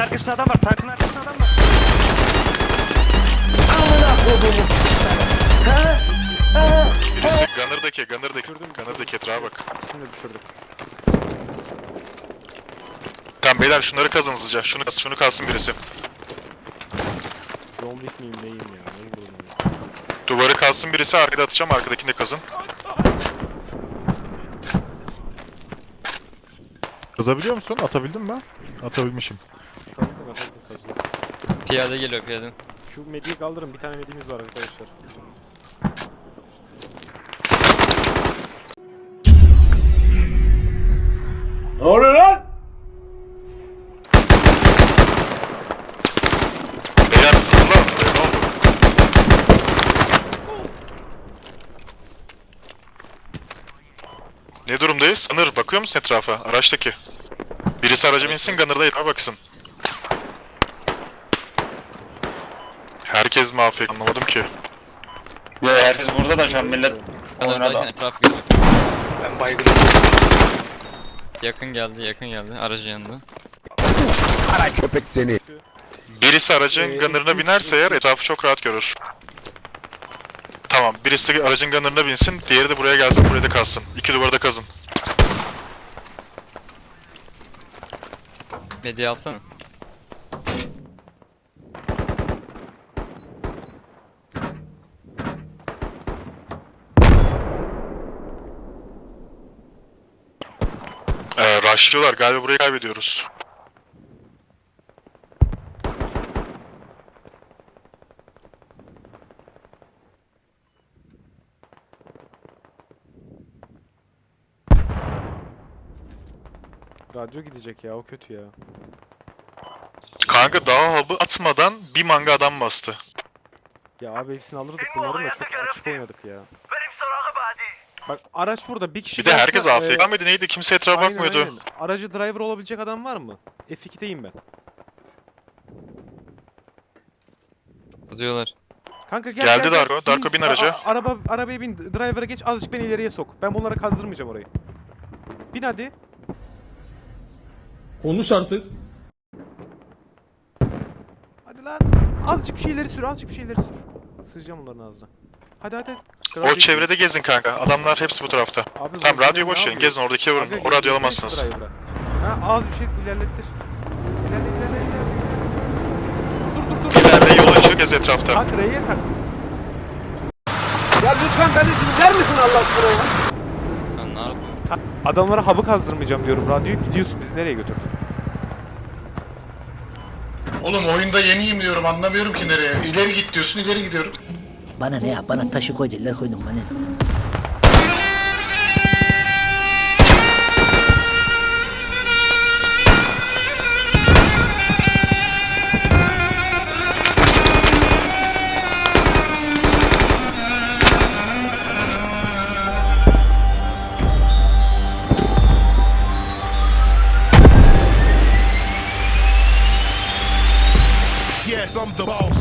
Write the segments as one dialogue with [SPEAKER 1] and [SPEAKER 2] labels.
[SPEAKER 1] arkasında adam var. Tankın arkasında adam var.
[SPEAKER 2] Birisi Gunner'daki, Gunner'daki, Gunner'daki etrafa bak.
[SPEAKER 3] İkisini de düşürdüm.
[SPEAKER 2] Tamam beyler şunları kazın hızlıca. Şunu kaz, şunu kalsın birisi.
[SPEAKER 3] Wick miyim neyim ya? Ne vurdum ya?
[SPEAKER 2] Duvarı kalsın birisi, arkada atacağım, arkadakini de kazın.
[SPEAKER 4] Kazabiliyor musun? Atabildin mi? Atabilmişim.
[SPEAKER 5] Piyade geliyor piyade.
[SPEAKER 3] Şu mediyi kaldırın. Bir tane medimiz var arkadaşlar.
[SPEAKER 2] Beyler sızılan buraya ne oldu? Ne durumdayız? Sınır bakıyor musun etrafa? Araçtaki. Birisi araca binsin, Gunner'da etrafa baksın. Herkes mi afk? Anlamadım ki.
[SPEAKER 6] Yo herkes burada da şu an millet oynadı.
[SPEAKER 5] Etrafı.
[SPEAKER 1] Ben baygınım.
[SPEAKER 5] Yakın geldi yakın geldi aracı yanında.
[SPEAKER 7] köpek seni.
[SPEAKER 2] Birisi aracın
[SPEAKER 3] Ee,
[SPEAKER 2] Gunner'ına binerse
[SPEAKER 3] üç,
[SPEAKER 2] eğer etrafı çok rahat görür. Tamam, birisi aracın Gunner'ına binsin, diğeri de buraya gelsin, buraya da kalsın. İki duvarda kazın.
[SPEAKER 5] Medya alsana.
[SPEAKER 2] Rushlıyorlar, galiba burayı kaybediyoruz.
[SPEAKER 3] Radyo gidecek ya o kötü ya.
[SPEAKER 2] Kanka daha hub'ı atmadan bir manga adam bastı.
[SPEAKER 3] Ya abi hepsini alırdık bunların da çok açık oynadık ya. Bak araç burada bir kişi
[SPEAKER 2] Bir de herkes AFK
[SPEAKER 3] e,
[SPEAKER 2] mıydı neydi? Kimse etrafa
[SPEAKER 3] aynen,
[SPEAKER 2] bakmıyordu.
[SPEAKER 3] aynen. Aracı driver olabilecek adam var mı? F2'deyim ben.
[SPEAKER 5] Yazıyorlar.
[SPEAKER 3] Kanka gel
[SPEAKER 2] Geldi
[SPEAKER 3] gel, gel.
[SPEAKER 2] Darko, Darko bin araca.
[SPEAKER 3] A- araba arabaya bin. Driver'a geç azıcık beni ileriye sok. Ben bunlara kazdırmayacağım orayı. Bin hadi.
[SPEAKER 7] Konuş artık.
[SPEAKER 3] Hadi lan. Azıcık bir şey ileri sür, azıcık bir şey ileri sür. Sığacağım onların ağzına. Hadi hadi.
[SPEAKER 2] O
[SPEAKER 3] Radyo-
[SPEAKER 2] çevrede gezin kanka. Adamlar hepsi bu tarafta.
[SPEAKER 3] Abi
[SPEAKER 2] radyoyu
[SPEAKER 3] ne
[SPEAKER 2] boş verin.
[SPEAKER 3] yapıyor?
[SPEAKER 2] Gezin oradaki vurun.
[SPEAKER 3] Kanka,
[SPEAKER 2] O
[SPEAKER 3] gelsene
[SPEAKER 2] alamazsınız.
[SPEAKER 3] Ha az bir şey ilerlettir. İlerle ilerle ilerle. Dur dur dur.
[SPEAKER 2] İleride yol açıyor gez etrafta.
[SPEAKER 3] Tak R'ye tak.
[SPEAKER 5] Lan ne yapıyor?
[SPEAKER 3] Ta- Adamlara hava kazdırmayacağım diyorum radyoyu. Gidiyorsun bizi nereye götürdün?
[SPEAKER 8] Oğlum oyunda yeniyim diyorum anlamıyorum ki nereye. İleri git diyorsun ileri gidiyorum.
[SPEAKER 9] Bana ne ya? Bana taşı koy dediler koydum bana. ne?
[SPEAKER 7] Yes, I'm the boss.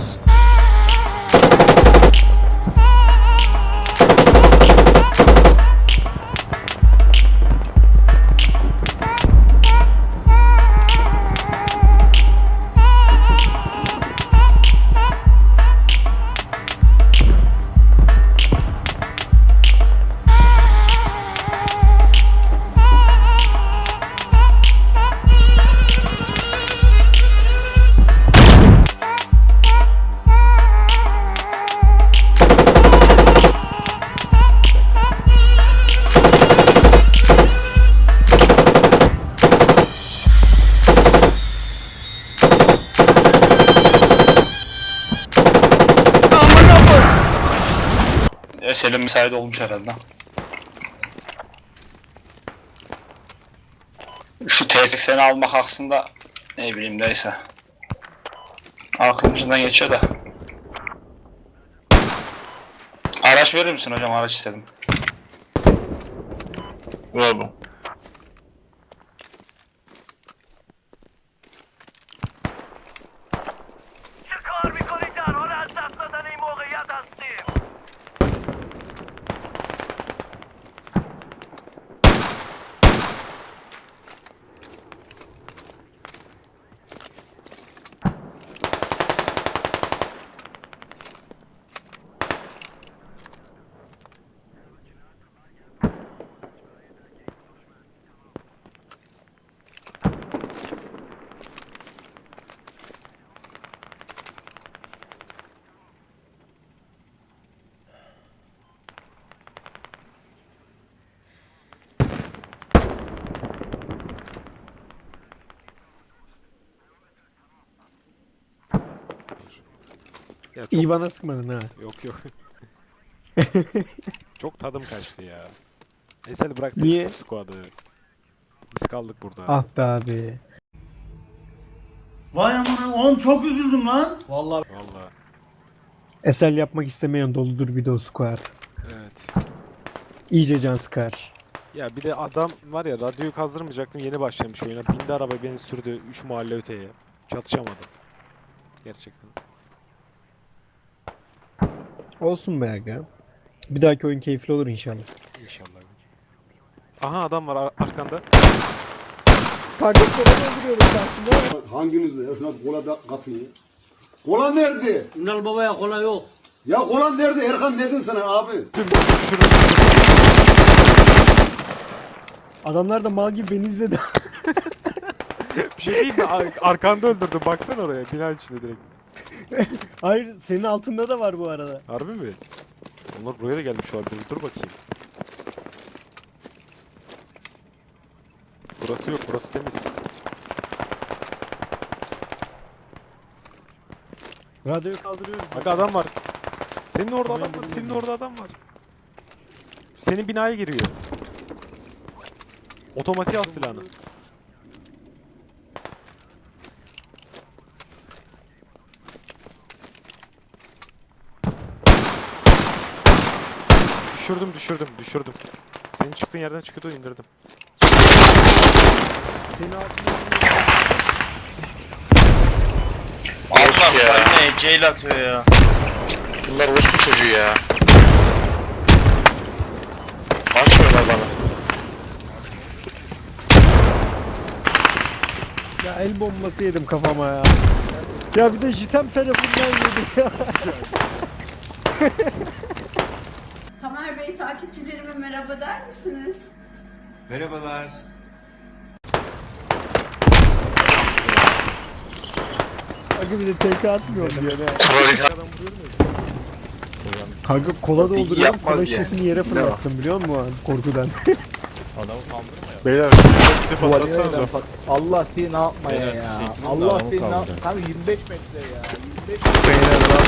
[SPEAKER 6] Selim müsait olmuş herhalde. Şu T80'i almak aslında ne bileyim neyse. Aklımızdan geçiyor da. Araç verir misin hocam? Araç istedim. Bravo.
[SPEAKER 3] Ya çok,
[SPEAKER 10] İyi bana sıkmadın ha.
[SPEAKER 3] Yok yok. çok tadım kaçtı ya. Esel bıraktı
[SPEAKER 10] Niye?
[SPEAKER 3] squad'ı. Biz kaldık burada.
[SPEAKER 10] Ah be abi.
[SPEAKER 11] Vay amına oğlum çok üzüldüm lan.
[SPEAKER 3] Vallahi.
[SPEAKER 10] Eser yapmak istemeyen doludur bir de o squad.
[SPEAKER 3] Evet.
[SPEAKER 10] İyice can sıkar.
[SPEAKER 3] Ya bir de adam var ya radyoyu kazdırmayacaktım yeni başlamış oyuna. Bindi araba beni sürdü 3 mahalle öteye. Çatışamadım. Gerçekten.
[SPEAKER 10] Olsun be aga. Bir dahaki oyun keyifli olur inşallah.
[SPEAKER 3] İnşallah. Aha adam var ar- arkanda.
[SPEAKER 10] Kardeşlerimi öldürüyorum karşımda.
[SPEAKER 7] Hanginiz de şuna kola da kafayı. Kola nerede?
[SPEAKER 11] Ünal babaya kola yok.
[SPEAKER 7] Ya kola nerede? Erkan dedin sana abi.
[SPEAKER 3] Tüm.
[SPEAKER 10] Adamlar da mal gibi beni izledi.
[SPEAKER 3] Bir şey değil mi? Ar- arkanda öldürdüm. Baksana oraya. Bina içinde direkt.
[SPEAKER 10] Hayır senin altında da var bu arada.
[SPEAKER 3] Harbi mi? Onlar buraya da gelmiş olabilir. Dur bakayım. Burası yok. Burası temiz.
[SPEAKER 10] Radyoyu kaldırıyoruz.
[SPEAKER 3] Bak adam var. Senin orada adam var. Senin orada adam var. Senin binaya giriyor. Otomatik al silahını. Düşürdüm düşürdüm düşürdüm. Senin çıktığın yerden çıkıyordu indirdim.
[SPEAKER 10] Senin altında
[SPEAKER 2] Allah ya.
[SPEAKER 11] Ne ceyl atıyor ya.
[SPEAKER 2] Bunlar orospu çocuğu ya. Açmıyorlar bana.
[SPEAKER 10] ya el bombası yedim kafama ya. Ya bir de jitem tarafından yedim ya.
[SPEAKER 12] Takipçilerime merhaba der misiniz?
[SPEAKER 10] Kanka bir de TK atmıyorum diyor ne. Kanka kola dolduruyorum
[SPEAKER 2] yapmaz
[SPEAKER 10] kola
[SPEAKER 2] yani.
[SPEAKER 10] şişesini yere fırlattım biliyor musun korkudan.
[SPEAKER 4] Beyler.
[SPEAKER 11] Allah seni ne yapmaya ya. Allah seni ne yap- Kanka 25 metre ya. 25
[SPEAKER 4] Beyler